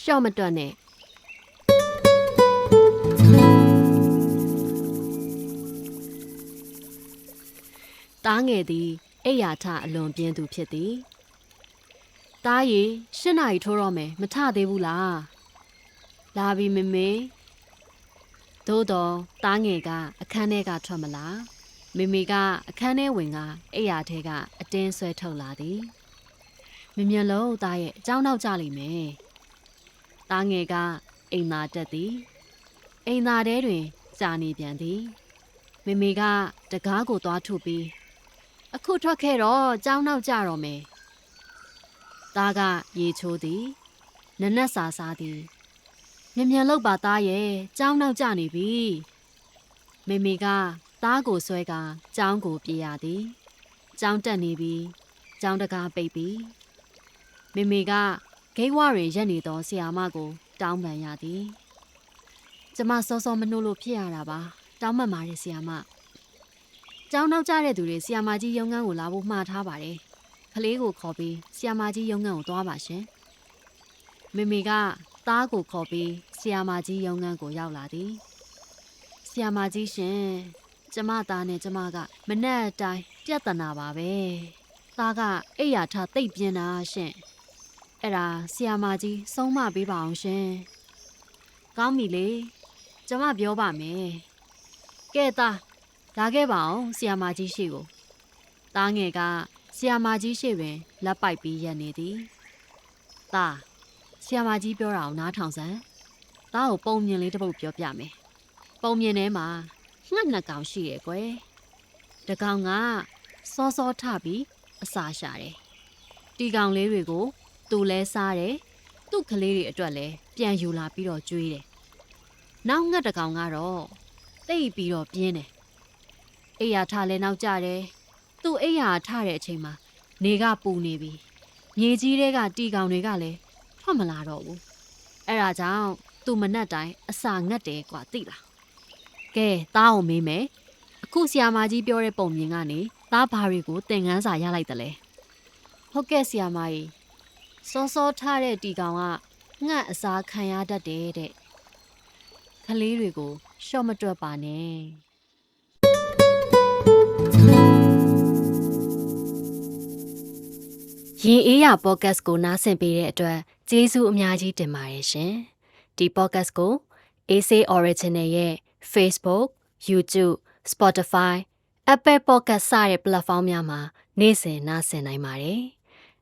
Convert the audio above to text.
ရှော့မတွက်နဲ့တားငယ်သည်အိယာထအလွန်ပြင်းသူဖြစ်သည်တားရီရှစ်နာရီထိုးတော့မယ်မထသေးဘူးလားလာပြီမေမေသို့တော့တားငယ်ကအခန်းထဲကထွက်မလာမေမေကအခန်းထဲဝင်ကအိယာထဲကအတင်းဆွဲထုတ်လာသည် မမြင်လို့သားရဲ့အเจ้าနောက်ကြလိမ့်မယ်။ သားငယ်ကအိမ်သာတက်သည်အိမ်သာထဲတွင်ကြာနေပြန်သည်မေမေကတကားကိုသွားထုတ်ပြီးအခုထွက်ခဲ့တော့ကြောင်းနောက်ကြတော့မယ်သားကရေချိုးသည်နနက်စာစားသည်မြ мян လောက်ပါသားရဲ့ကြောင်းနောက်ကြနေပြီမေမေကသားကိုဆွဲကကြောင်းကိုပြေးရသည်ကြောင်းတက်နေပြီကြောင်းတကားပိတ်ပြီမေမေက ဂိတ်ဝတွင်ရက်နေသောဆီယာမကို တောင်းပန်ရသည်ကျမစောစောမနှုတ်လို့ဖြစ်ရတာပါတောင်းပန်ပါတယ်ဆီယာမကျောင်းနောက်ကျတဲ့သူတွေဆီယာမကြီးရုံငန်းကိုလာဖို့မှားထားပါတယ်ကလေးကိုခေါ်ပြီးဆီယာမကြီးရုံငန်းကိုသွားပါရှင်မေမေကသားကိုခေါ်ပြီးဆီယာမကြီးရုံငန်းကိုရောက်လာသည်ဆီယာမကြီးရှင်ကျမသားနဲ့ကျမကမနဲ့အတိုင်းပြဿနာပါပဲသားကအိယာထတိတ်ပြင်းတာရှင် အဲ့ဒါဆီယာမကြီးဆုံးမပေးပါအောင်ရှင်။ကောင်းပြီလေ။ကျွန်မပြောပါမယ်။ကဲသားလာခဲ့ပါအောင်ဆီယာမကြီးရှိကို။သားငယ်ကဆီယာမကြီးရှိပင်လက်ပိုက်ပြီးရက်နေသည်။သားဆီယာမကြီးပြောတာအောင်နားထောင်စမ်း။သားကိုပုံမြင်လေးတစ်ပုတ်ပြောပြမယ်။ပုံမြင်ထဲမှာငှက်နှစ်ကောင်ရှိရဲ့ကွယ်။တစ်ကောင်ကစောစောထပြီးအစာရှာတယ်။တီကောင်လေးတွေကို သူလဲစားတယ်သူ့ကလေးတွေအတွက်လည်းပြန်ယူလာပြီးတော့ကျွေးတယ်နောက်ငှက်တကောင်ကတော့တိတ်ပြီးတော့ပြင်းတယ်အိယာထလည်းနောက်ကျတယ်သူ့အိယာထတဲ့အချိန်မှာနေကပူနေပြီမြေကြီးတွေကတီကောင်တွေကလည်းထွက်မလာတော့ဘူးအဲ့ဒါကြောင့်သူမနဲ့တိုင်းအစာငတ်တယ်ကွာသိလားကဲတားအောင်မေးမယ်အခုဆီယာမကြီးပြောတဲ့ပုံမြင်ကနေတားဘာတွေကိုသင်ခန်းစာရလိုက်တယ်လေဟုတ်ကဲ့ဆီယာမကြီး စောစောထားတဲ့တီကောင်ကငှက်အစားခံရတတ်တယ်တဲ့ကလေးတွေကိုရှော့မတွက်ပါနဲ့ရင်အေးရပေါ့ကတ်ကိုနားဆင်ပေးတဲ့အတွက်ကျေးဇူးအများကြီးတင်ပါတယ်ရှင်ဒီပေါ့ကတ်ကို AC Original ရဲ့ Facebook, YouTube, Spotify, Apple Podcast စတဲ့ platform များမှာနေ့စဉ်နားဆင်နိုင်ပါတယ်